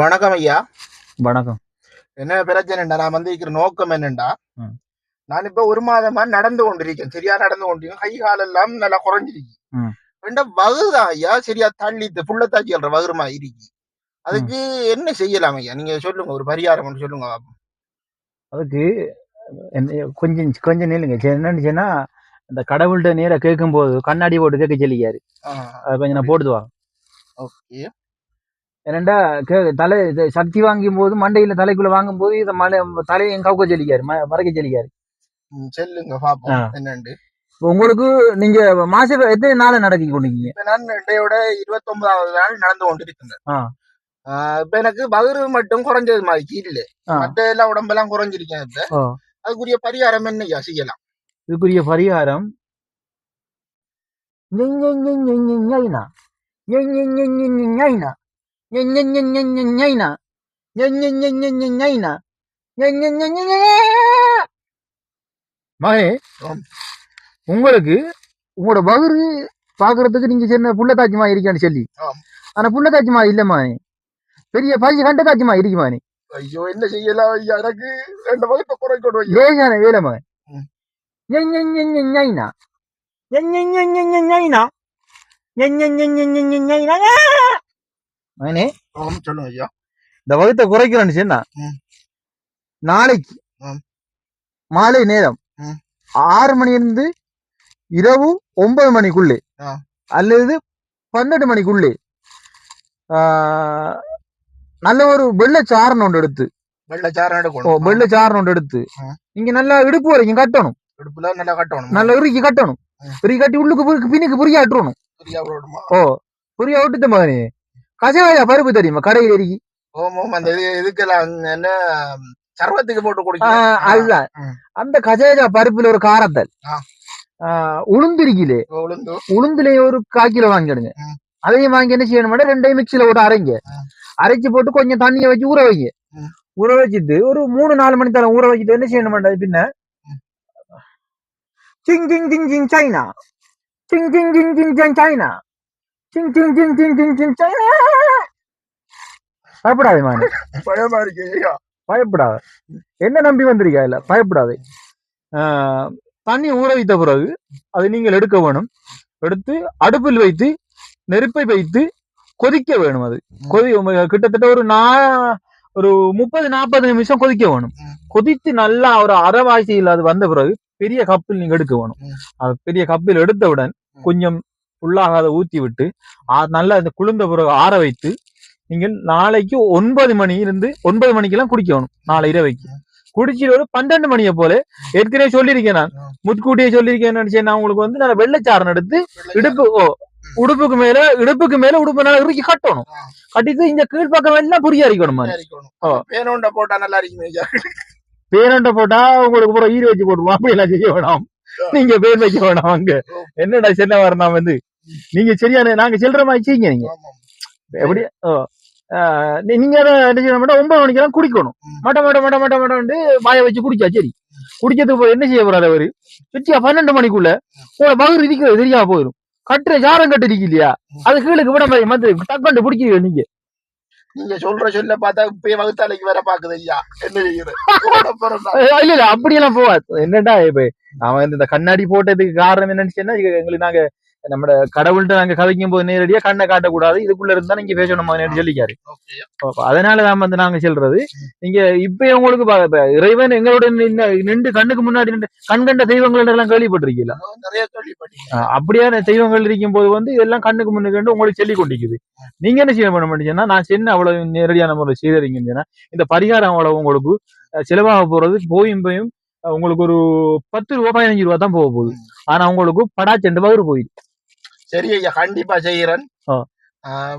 வணக்கம் ஐயா. வணக்கம். என்ன பிரச்சனைடா நான் வந்து இருக்கிற நோக்கம் என்னண்டா. நான் இப்ப ஒரு மாதமா நடந்து கொண்டிருக்கேன். சரியா நடந்து கொண்டிருக்கேன். கை காலெல்லாம் நல்லா குறைஞ்சிருக்கு. ரெண்டா வகுதான் ஐயா? சரியா தள்ளி புள்ளத்தாச்சி சொல்ற வகுமா இருக்கு. அதுக்கு என்ன செய்யலாம் ஐயா? நீங்க சொல்லுங்க. ஒரு பரிகாரம் சொல்லுங்க அதுக்கு என்ன- கொஞ்சம் கொஞ்சம் நில்லுங்க. என்னன்னு சொன்னா அந்த கடவுள்கிட்ட நேரா கேட்கும்போது கண்ணாடி போட்டு கேட்க சொல்லிக்காரு அதை கொஞ்சம் நான் போட்டு வாங்க ஓகே. கே தலை சக்தி வாங்கும் போது மண்டையில தலைக்குள்ள வாங்கும் போது இதை மலை தலையை கவுக்க சொல்லிக்காரு மறைக்க சொல்லிக்காரு சொல்லுங்க பாப்போம். என்னண்டு உங்களுக்கு நீங்க மாசம் எத்தனை நாள் நடக்கி இப்ப நான் இன்றையோட இருபத்தி ஒன்பதாவது நாள் நடந்து கொண்டிருக்கின்றேன் இப்ப எனக்கு வகுறு மட்டும் குறைஞ்சது மாதிரி ஆ. மத்த எல்லாம் உடம்பெல்லாம் குறைஞ்சிருக்கேன் இப்ப. அதுக்குரிய பரிகாரம் என்ன செய்யலாம் இதுக்குரிய பரிகாரம் ஞை, ஆம். உங்களுக்கு உங்களோட பகுரு பாக்குறதுக்கு நீங்க சின்ன புள்ளத்தாச்சிமா இருக்கான்னு சொல்லி. ஆனா புள்ளத்தாச்சிமா இல்லம்மா பெரிய பைய கண்ட தாச்சிமா இருக்குமா நீ ஐயோ என்ன செய்யலாம் எனக்கு ரெண்டு வகுப்பை குறைக்கணும் ஐயா லேசான வேலை மகன் ம். ஞை, ஞை, ஞை, ஞை, ஞைனா. ஞை, ஞை, ஞை, ஞை, மகனே சொல்லுங்க ஐயா இந்த வகுத்தை குறைக்கிறேன்னு சொன்னா. நாளைக்கு. மாலை நேரம். ஆறு மணி இருந்து இரவு ஒன்பது மணிக்குள்ளே. அல்லது பன்னெண்டு மணிக்குள்ளே நல்ல ஒரு வெள்ளச்சாரணம் ஒன்று எடுத்து வெள்ளச்சாரணம் ஒன்று எடுத்து ம். நீங்க நல்லா இடுப்பு வரைக்கும் கட்டணும் இடுப்புல நல்லா கட்டணும் நல்லா இறுக்கி கட்டணும். இறுக்கி கட்டி உள்ளுக்கு பின்னுக்கு புரிய போடுமா ஓ புரிய விட்டுட்ட மகனே கசவாயா பருப்பு தெரியுமா? கடையில் அந்த இது இதுக்கெல்லாம் என்ன சர்வத்துக்கு போட்டு ஆ, குடிக்கணும் அல்ல. ம். அந்த கஜேஜா பருப்புல ஒரு காரத்தல். ஆ. ஆ, உளுந்து இருக்கிலே உளுந்து. உளுந்துல ஒரு கால் கிலோ வாங்கிடுங்க. அதையும் வாங்கி என்ன செய்யணும்னா ரெண்டையும் மிக்சியில போட்டு அரைங்க. அரைச்சு போட்டு கொஞ்சம் தண்ணியை வச்சு ஊற வைங்க. ஊற வச்சுட்டு ஒரு மூணு நாலு மணி தரம் ஊற வச்சுட்டு என்ன செய்யணும்டா பின்ன. சிங் சிங் சிங் சிங் சைனா. சிங் சிங் சிங் சிங் சைனா. சிங் சிங் சிங் சிங் சிங் சிங் பயப்படாதே மானே. பயமா இருக்கு ஐயா. பயப்படாத. என்ன நம்பி வந்திருக்கா இல்ல? பயப்படாதே. தண்ணி ஊற வைத்த பிறகு அதை நீங்கள் எடுக்க வேணும். எடுத்து அடுப்பில் வைத்து நெருப்பை வைத்து கொதிக்க வேணும் அது. கொதி கிட்டத்தட்ட ஒரு நா ஒரு முப்பது நாற்பது நிமிஷம் கொதிக்க வேணும். கொதித்து நல்லா ஒரு அரைவாசியில் அது வந்த பிறகு பெரிய கப்பில் நீங்க எடுக்க வேணும். அது பெரிய கப்பில் எடுத்தவுடன். கொஞ்சம் ஃபுல்லாக அதை ஊத்தி விட்டு நல்லா அந்த குளிர்ந்த பிறகு ஆற வைத்து நீங்கள் நாளைக்கு ஒன்பது மணி இருந்து ஒன்பது மணிக்கெல்லாம் குடிக்கணும் நாளை இரவைக்கு. குடிச்சிட்டு ஒரு பன்னெண்டு மணியை போல ஏற்கனவே சொல்லியிருக்கேன் நான். முட்கூட்டியே சொல்லியிருக்கேன் நினைச்சேன். நான் உங்களுக்கு வந்து நான் வெள்ளைச்சாரன் எடுத்து இடுப்பு ஓ உடுப்புக்கு மேல இடுப்புக்கு மேல உடுப்பு நல்லா இறுக்கி கட்டணும். கட்டிட்டு இந்த கீழ்ப்பக்கம் எல்லாம் புரிய அரிக்கணும். பேனோண்ட போட்டா நல்லா இருக்குமே ஐயா. பேரண்ட போட்டா உங்களுக்கு பூரா ஈர வச்சு போடுவோம் அப்படி எல்லாம் செய்ய வேணாம். நீங்க பேர் வைக்க வேணாம் அங்க. என்னடா சின்ன வரணும் வந்து? நீங்க சரியான நாங்க செல்ற மாதிரி நீங்க. எப்படி? ஓ நீங்க அதை என்ன செய்யணும் மட்டும் ஒன்பது மணிக்கெல்லாம் குடிக்கணும். மட்ட மட்ட மட்ட மட்ட மட்டன்ட்டு வாயை வச்சு குடிச்சா சரி. குடிக்கிறதுக்கு போய் என்ன செய்ய போறாரு அவரு? சுற்றியா பன்னெண்டு மணிக்குள்ள உங்களை பகுர் இருக்கிறது தெரியாம போயிடும் கட்டுற ஜாரம் கட்டு இருக்கு இல்லையா? அது கீழுக்கு விட மாதிரி மத்து டக்கண்டு பிடிக்கிறீங்க நீங்க. நீங்க சொல்ற சொல்ல பார்த்தா இப்பயே வகுத்தாலைக்கு வேற பாக்குது ஐயா. என்ன இல்ல இல்ல அப்படியெல்லாம் போவாது என்னடா இப்ப அவன் இந்த கண்ணாடி போட்டதுக்கு காரணம் என்னன்னு சொன்னா எங்களுக்கு நாங்க நம்ம கடவுள்கிட்ட நாங்க கதைக்கும் போது நேரடியா கண்ணை காட்டக்கூடாது. இதுக்குள்ள இருந்தா நீங்க பேசணும் சொல்லிக்காரு. அதனால தான் வந்து நாங்க சொல்றது. நீங்க இப்ப உங்களுக்கு இறைவன் எங்களோட நின்று கண்ணுக்கு முன்னாடி நின்று கண் கண்ட தெய்வங்கள் எல்லாம் கேள்விப்பட்டிருக்கீங்களா அப்படியான தெய்வங்கள் இருக்கும் போது வந்து இதெல்லாம் கண்ணுக்கு முன்னுக்கு உங்களுக்கு சொல்லி கொண்டிருக்குது. நீங்க என்ன செய்ய பண்ண மாட்டீங்கன்னா நான் சென்ன அவ்வளவு நேரடியான முறையில் செய்தீங்கன்னு சொன்னா இந்த பரிகாரம் அவ்வளவு உங்களுக்கு செலவாக போறது போயும் போயும் உங்களுக்கு ஒரு பத்து ரூபாய் பதினஞ்சு ரூபா தான் போக போகுது. ஆனா உங்களுக்கு படாச்செண்டு பகுரு போயிடுது. சரி ஐயா கண்டிப்பா செய்யறேன்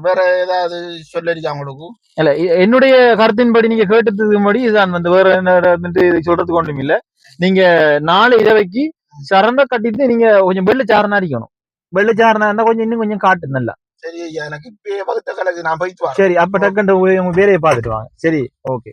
வேற ஏதாவது சொல்லிருக்கா உங்களுக்கு? இல்ல என்னுடைய கருத்தின்படி நீங்க கேட்டதுக்கு முன்னாடி இதுதான் வந்து வேற என்ன சொல்றதுக்கு ஒன்றும் இல்ல. நீங்க நாளை இரவைக்கு சரண்ட கட்டிட்டு நீங்க கொஞ்சம் வெள்ளச்சாரணா அடிக்கணும். வெள்ளச்சாரணா இருந்தா கொஞ்சம் இன்னும் கொஞ்சம் காட்டு நல்லா. சரி ஐயா எனக்கு சரி அப்ப டக்குன்ற உங்க வேலையை பார்த்துட்டு வாங்க. சரி ஓகே.